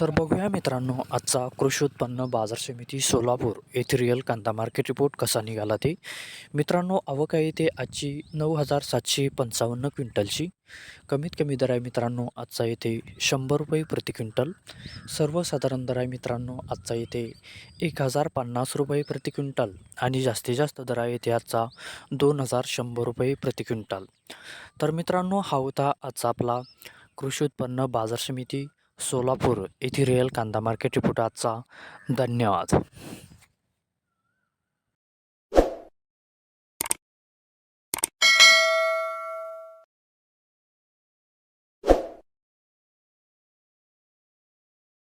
तर बघूया मित्रांनो आजचा कृषी उत्पन्न बाजार समिती सोलापूर येथे रिअल कांदा मार्केट रिपोर्ट कसा निघाला ते? मित्रांनो अवका येथे आजची नऊ हजार सातशे पंचावन्न क्विंटलची. कमीत कमी दर आहे मित्रांनो आजचा येथे शंभर रुपये प्रति क्विंटल. सर्वसाधारण दर आहे मित्रांनो आजचा येथे एक हजार पन्नास रुपये प्रति क्विंटल. आणि जास्तीत जास्त दर आहे येथे आजचा दोन हजार शंभर रुपये प्रति क्विंटल. तर मित्रांनो हा होता आजचा आपला कृषी उत्पन्न बाजार समिती सोलापूर येथील रिअल कांदा मार्केट रिपोर्ट आजचा धन्यवाद.